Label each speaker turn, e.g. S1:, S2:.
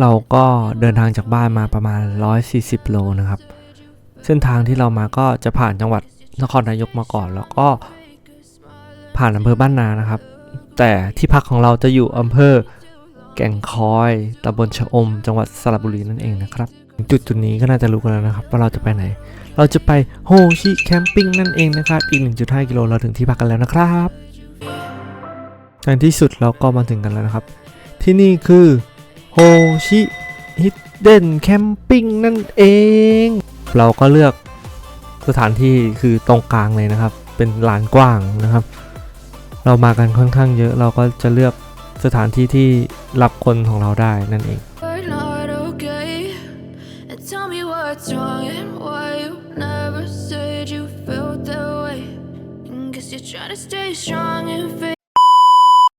S1: เราก็เดินทางจากบ้านมาประมาณ 140 โลนะครับ เส้นทางที่เรามาก็จะผ่านจังหวัดนครนายกมาก่อน แล้วก็ผ่านอำเภอบ้านนานะครับ แต่ที่พักของเราจะอยู่อำเภอแก่งคอยตำบลชะอม จังหวัดสระบุรีนั่นเองนะครับ จุดจุดนี้ก็น่าจะรู้กันแล้วนะครับ ว่าเราจะไปไหน เราจะไปโฮชิแคมปิ้งนั่นเองนะครับ อีก 1.5 กิโลเราถึงที่พักกันแล้วนะครับ ในที่สุดเราก็มาถึงกันแล้วนะครับ ที่นี่คือโฮชิฮิดเดนแคมปิ้งนั่นเอง เราก็เลือกสถานที่คือตรงกลางเลยนะครับ เป็นลานกว้างนะครับ เรามากันค่อนข้างเยอะเราก็จะเลือกสถานที่ที่รับคนของเราได้นั่นเอง
S2: You're trying to stay strong and fake